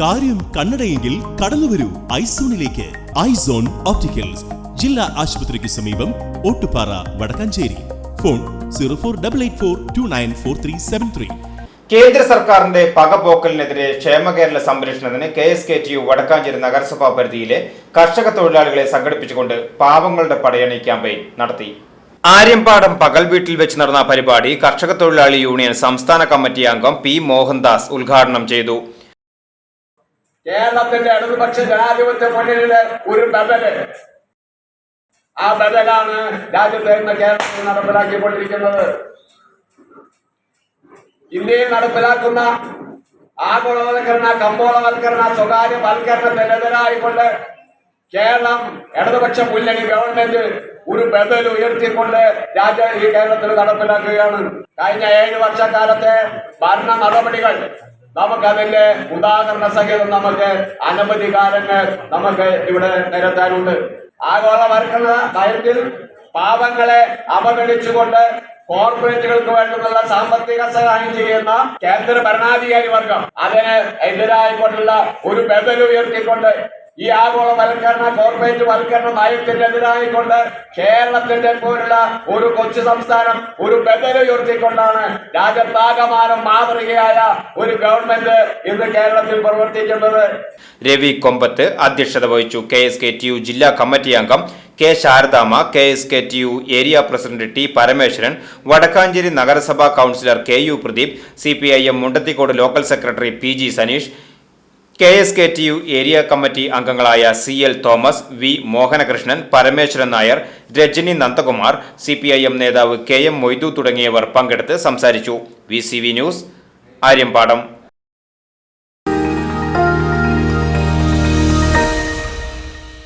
കാര്യം കണ്ണടയെങ്കിൽ കടന്നുവരൂ ഐസോണിലേക്ക്. Eyes on opticals. ജില്ലാ ആശുപത്രിക്ക് സമീപം Ottupara Vadakkanchery. Phone zero four double eight four two nine four three seven three. കേന്ദ്ര സർക്കാരിന്റെ പകപോക്കലിനെതിരെ ക്ഷേമകേരള സംരക്ഷണത്തിന് K S K T U Vadakkanchery നഗരസഭാ പരിധിയിലെ കർഷക തൊഴിലാളികളെ സംഘടിപ്പിച്ചുകൊണ്ട് പാവങ്ങളുടെ പടയണി ക്യാമ്പയിൻ നടത്തി. ആര്യമ്പാടം പകൽ വീട്ടിൽ വെച്ച് നടന്ന പരിപാടി കർഷക തൊഴിലാളി യൂണിയൻ സംസ്ഥാന കമ്മിറ്റി അംഗം പി മോഹൻദാസ് ഉദ്ഘാടനം ചെയ്തു. കേരളത്തിന്റെ ഇടതുപക്ഷ ജനാധിപത്യ മുന്നണിയുടെ ഒരു ബദൽ ആ ബദലാണ് രാജ്യത്തെ ഇന്ന് കേരളത്തിൽ നടപ്പിലാക്കിക്കൊണ്ടിരിക്കുന്നത്. ഇന്ത്യയിൽ നടപ്പിലാക്കുന്ന ആഗോളവൽക്കരണ കമ്പോളവൽക്കരണ സ്വകാര്യ വൽക്കരണത്തിനെതിരായിക്കൊണ്ട് കേരളം ഇടതുപക്ഷ മുന്നണി ഗവൺമെന്റ് ഒരു ബദൽ ഉയർത്തിക്കൊണ്ട് രാജ്യം ഈ കേരളത്തിൽ നടപ്പിലാക്കുകയാണ്. കഴിഞ്ഞ ഏഴ് വർഷക്കാലത്തെ ഭരണ നടപടികൾ നമുക്കതിന്റെ ഉദാഹരണ സഹിതം നമുക്ക് അനവധി കാര്യങ്ങൾ നമുക്ക് ഇവിടെ നിരത്താനുണ്ട്. ആഗോളവൽക്കരണ കാര്യത്തിൽ പാവങ്ങളെ അവഗണിച്ചുകൊണ്ട് കോർപ്പറേറ്റുകൾക്ക് വേണ്ടുന്ന സാമ്പത്തിക സഹായം ചെയ്യുന്ന കേന്ദ്ര ഭരണാധികാരി വർഗം. അതിന് എതിരായിക്കൊണ്ടുള്ള ഒരു ബദൽ ഉയർത്തിക്കൊണ്ട് ഈ ആഗോളവൽക്കരണ കോർപ്പറേറ്റ് വൽക്കരണ നയത്തിനെതിരായിക്കൊണ്ട് കേരളത്തിന്റെ പോലുള്ള ഒരു കൊച്ചു സംസ്ഥാനം ഒരു ബദൽ ഉയർത്തിക്കൊണ്ടാണ് രാജ്യത്താകമാനം മാതൃകയായ ഒരു ഗവൺമെന്റ് ഇന്ന് കേരളത്തിൽ പ്രവർത്തിക്കുന്നത്. രവി കൊമ്പത്ത് അധ്യക്ഷത വഹിച്ചു K S K T U ജില്ലാ കമ്മിറ്റി അംഗം K Saradamma K S K T U area president T Parameswaran Vadakkanchery നഗരസഭാ councillor K U Pradeep C P I M Mundathikode local secretary P G Saneesh K S K T U area committee അംഗങ്ങളായ C L Thomas V Mohanakrishnan Parameswaran Nair Rajani Nandakumar C P I M നേതാവ് K M Moidu തുടങ്ങിയവർ പങ്കെടുത്ത് സംസാരിച്ചു. V C V news Aryampadam.